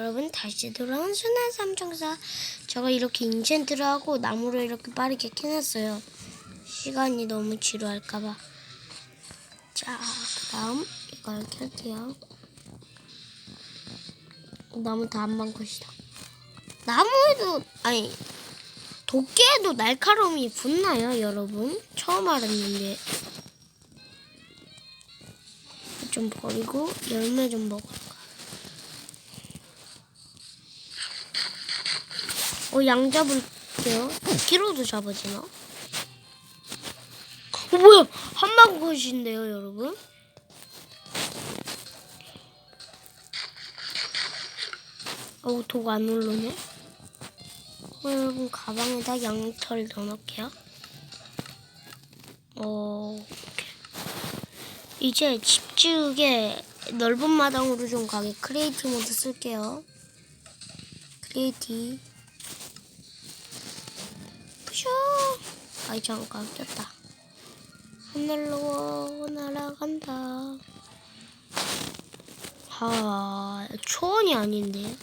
여러분 다시 돌아온 순한 삼총사. 제가 이렇게 인챈트를 하고 나무를 이렇게 빠르게 캐놨어요. 시간이 너무 지루할까봐. 자 그다음 이걸 켤게요. 나무 다안만 것이다. 나무에도 아니 도끼에도 날카로움이 붙나요 여러분? 처음 알았는데. 좀 버리고 열매 좀 먹을까 어, 양 잡을게요. 키로도 잡아지나? 어, 뭐야? 한방 컷인데요, 여러분? 어우, 독안 오르네. 어, 여러분, 가방에다 양털 넣어놓을게요. 어. 이제 집 지우개 넓은 마당으로 좀 가게 크리에이티 모드 쓸게요. 크리에이티. 푸쇼! 아이, 잠깐 꼈다. 하늘로 날아간다. 아, 초원이 아닌데.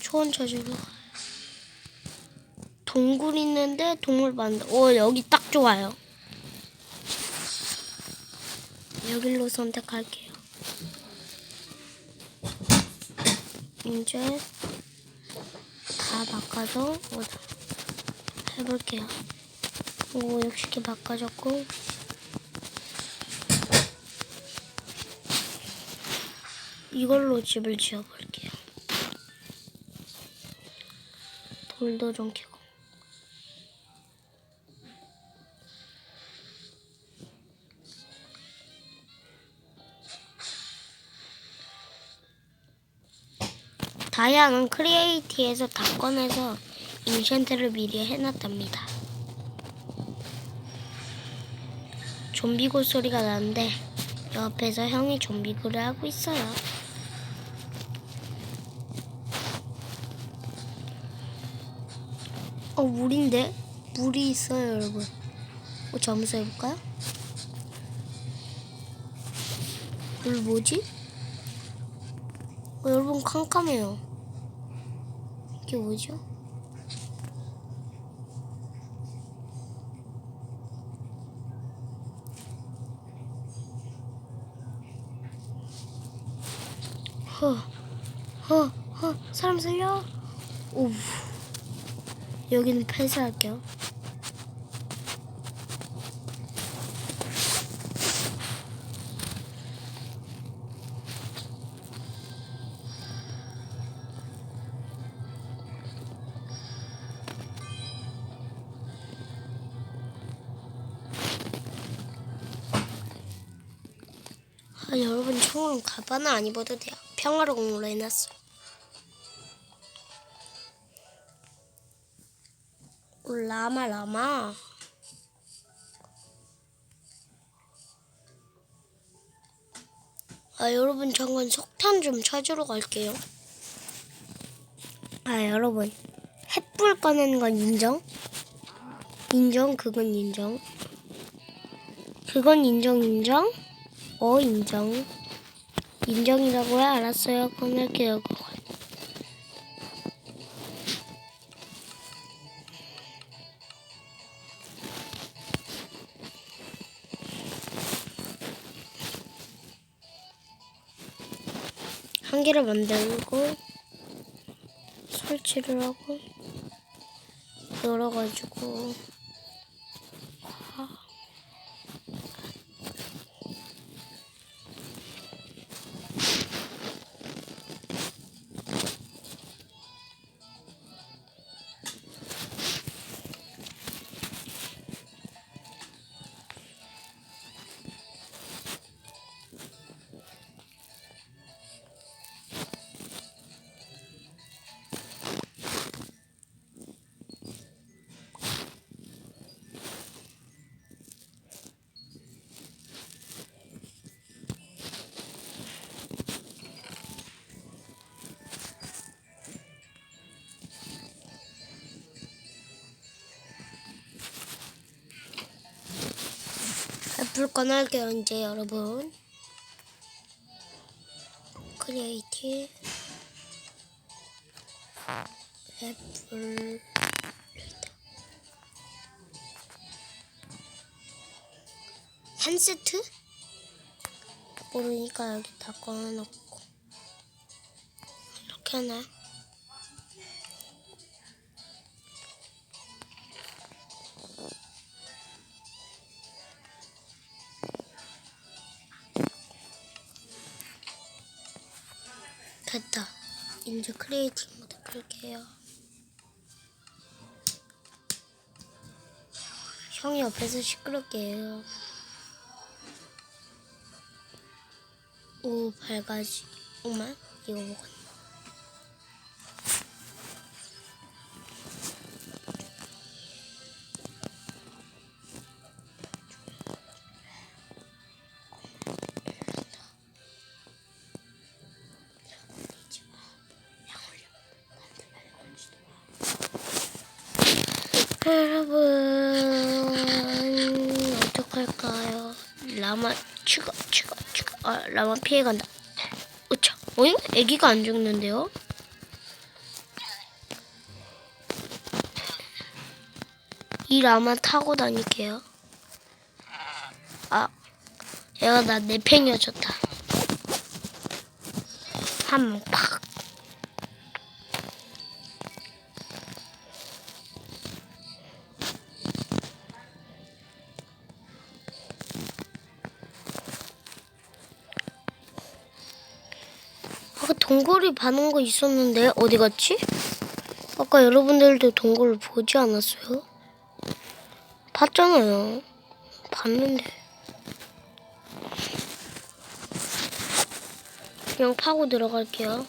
초원 찾으러. 동굴 있는데 동물 만다. 오, 여기 딱 좋아요. 여기로 선택할게요. 이제 다 바꿔서 어, 해볼게요. 오, 역시 이렇게 바꿔줬고. 이걸로 집을 지어볼게요. 돌도 좀 캐고. 다양한 크리에이티에서 다 꺼내서 인챈트를 미리 해놨답니다. 좀비고 소리가 나는데 옆에서 형이 좀비고를 하고 있어요. 어 물인데 물이 있어요 여러분. 어 잠수 해볼까요? 물 뭐지? 어, 여러분 캄캄해요. 이게 뭐죠? 허, 허, 허, 사람 살려. 오, 여기는 폐쇄할게요. 총은 가방을 안 입어도 돼요. 평화로움으로 해놨어. 오, 라마 라마. 아 여러분 잠깐 석탄 좀 찾으러 갈게요. 아 여러분 햇불 꺼내는 건 인정? 인정 그건 인정. 그건 인정 인정. 어 인정. 인정이라고요? 알았어요. 그건. 한 개를 만들고 설치를 하고 열어가지고 불 꺼낼게요 이제 여러분. 크리에이티브 애플 한 세트? 모르니까 여기 다 꺼내놓고. 이렇게 하나 됐다. 이제 크리에이티브 모드 끌게요. 형이 옆에서 시끄럽게 해요. 오 밝아지 엄마 이거 먹었네 라마 추가 추가 추가 아 라마 피해간다. 으차 어잉? 애기가 안 죽는데요? 이 라마 타고 다닐게요. 아 얘가 나 내팽이어졌다. 한번 아까 동굴이 반은 거 있었는데 어디 갔지? 아까 여러분들도 동굴을 보지 않았어요? 봤잖아요. 봤는데. 그냥 파고 들어갈게요.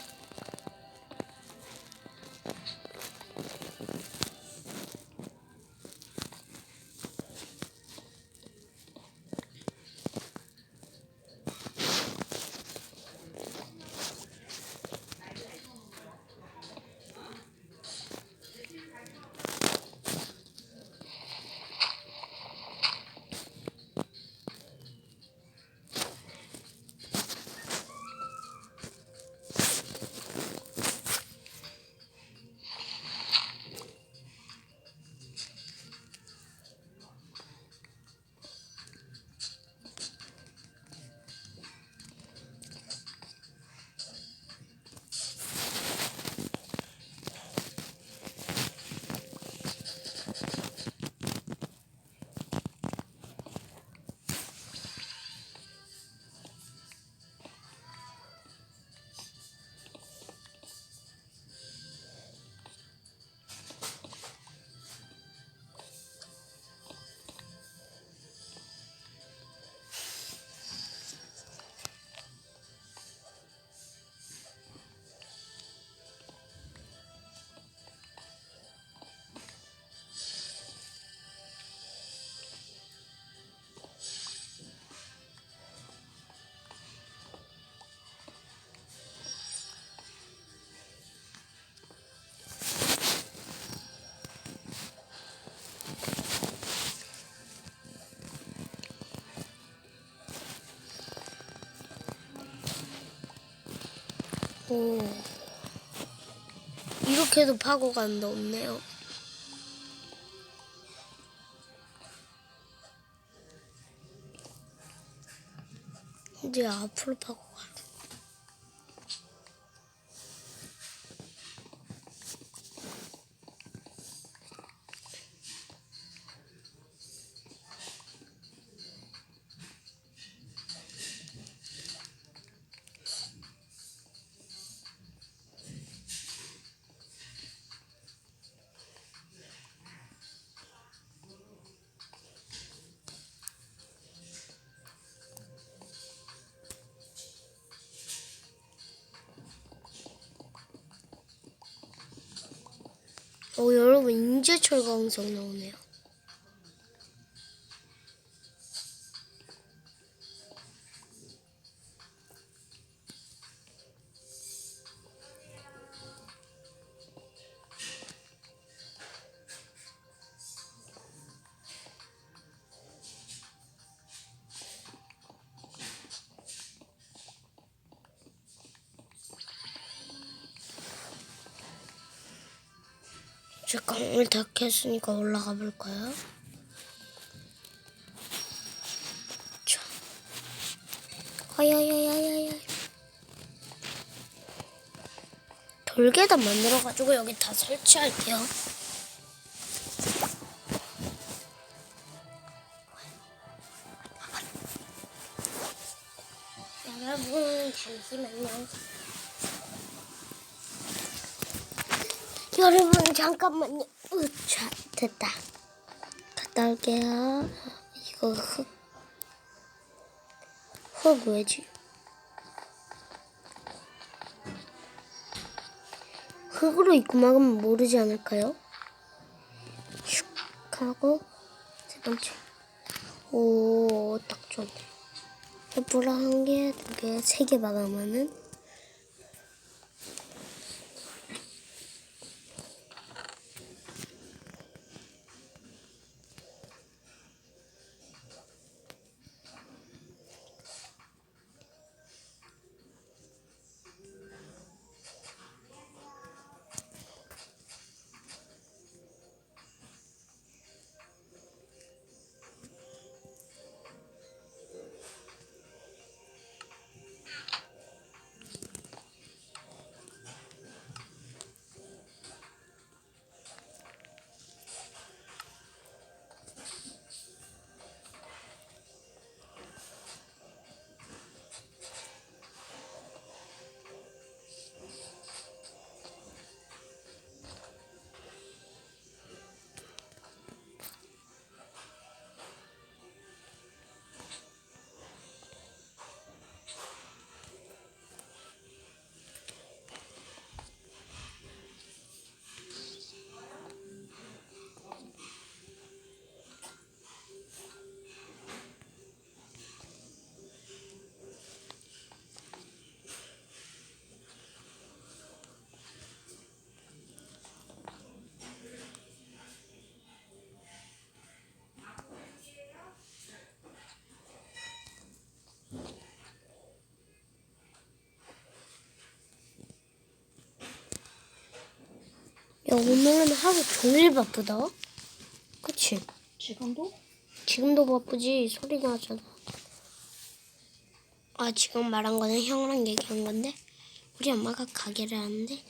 오. 이렇게도 파고 간다 없네요. 이제 앞으로 파고 어, 여러분 인재철강성 나오네요. 다 캤으니까 올라가 볼까요? 자. 아야야야야야. 돌계단 만들어가지고 여기 다 설치할게요. 여러분 잠시만요. 여러분 잠깐만요. 으차 됐다. 갔다 올게요. 이거 흙. 흙 왜지? 흙으로 입고 막으면 모르지 않을까요? 슉 하고 세 번째. 오, 딱 좋네. 예쁘라 한 개, 두 개, 세 개 막으면은 야, 오늘은 하루 종일 바쁘다. 그치? 지금도? 지금도 바쁘지. 소리 나잖아. 아, 지금 말한 거는 형랑 얘기한 건데, 우리 엄마가 가게를 하는데,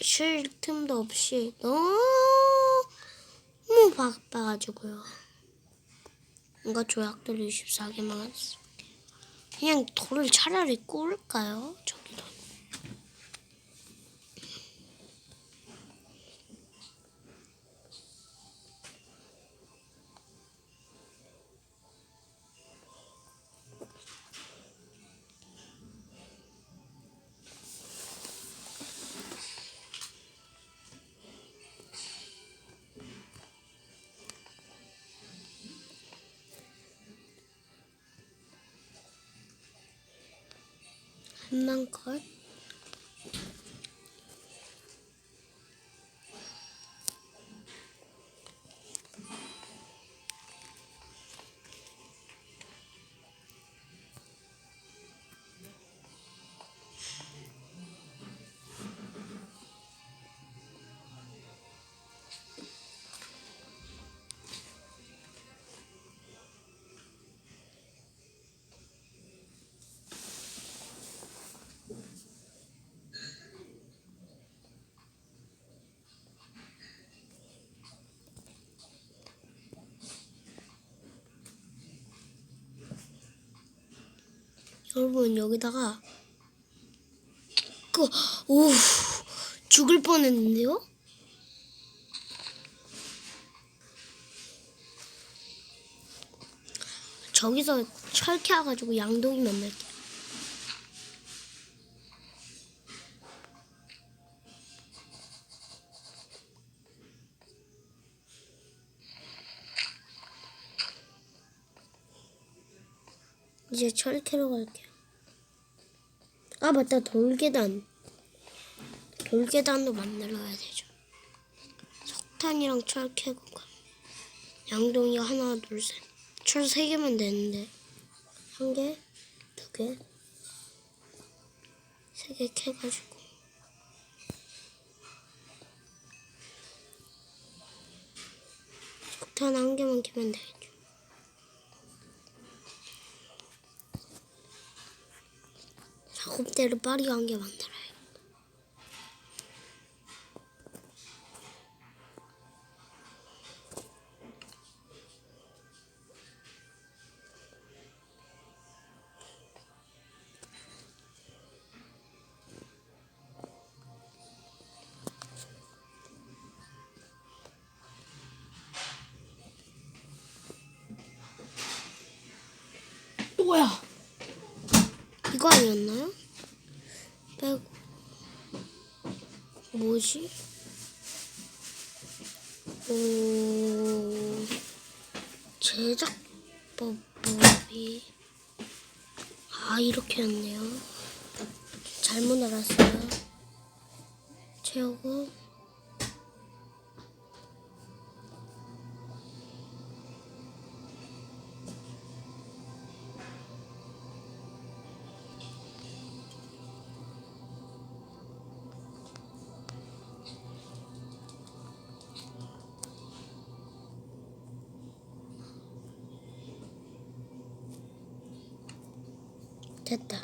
쉴 틈도 없이 너무 바빠가지고요. 뭔가 조약들 24개만 했어. 그냥 돌을 차라리 꿀까요? 저기도. 한만 여러분 여기다가 그, 오 죽을 뻔했는데요? 저기서 철캐 와가지고 양동이 만들게. 이제 철캐로 갈게요. 아 맞다 돌계단. 돌계단도 만들어야 되죠. 석탄이랑 철 캐고 가. 양동이 하나 둘 셋 철 세 개만 되는데 한 개, 두 개, 세 개 캐가지고. 석탄 한 개만 캐면 되겠다. 작업대를 빠르게 한 개 만들어야겠다. 또야. 이거 아니었나요? 빼고 뭐지? 오 제작법이 아 이렇게였네요. 잘못 알았어요. 채우고 됐다.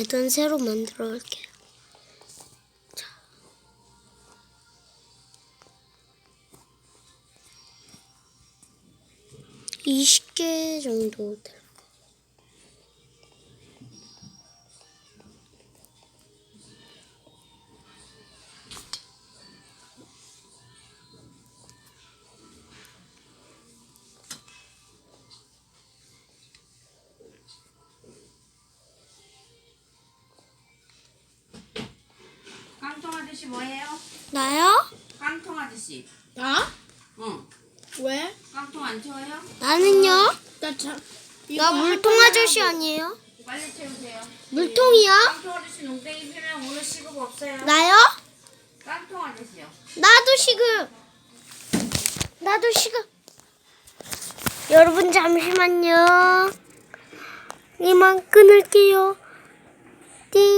계단 새로 만들어 올게요. 아저씨 뭐예요? 나요? 깡통 아저씨. 나? 응. 왜? 깡통 안 채워요? 나는요? 나 참. 나 물통 아저씨 아니에요? 빨리 채우세요. 물통이야? 깡통 아저씨 농땡이 피면 오늘 시급 없어요. 나요? 깡통 아저씨요. 나도 시급. 나도 시급. 여러분 잠시만요. 이만 끊을게요. 띵.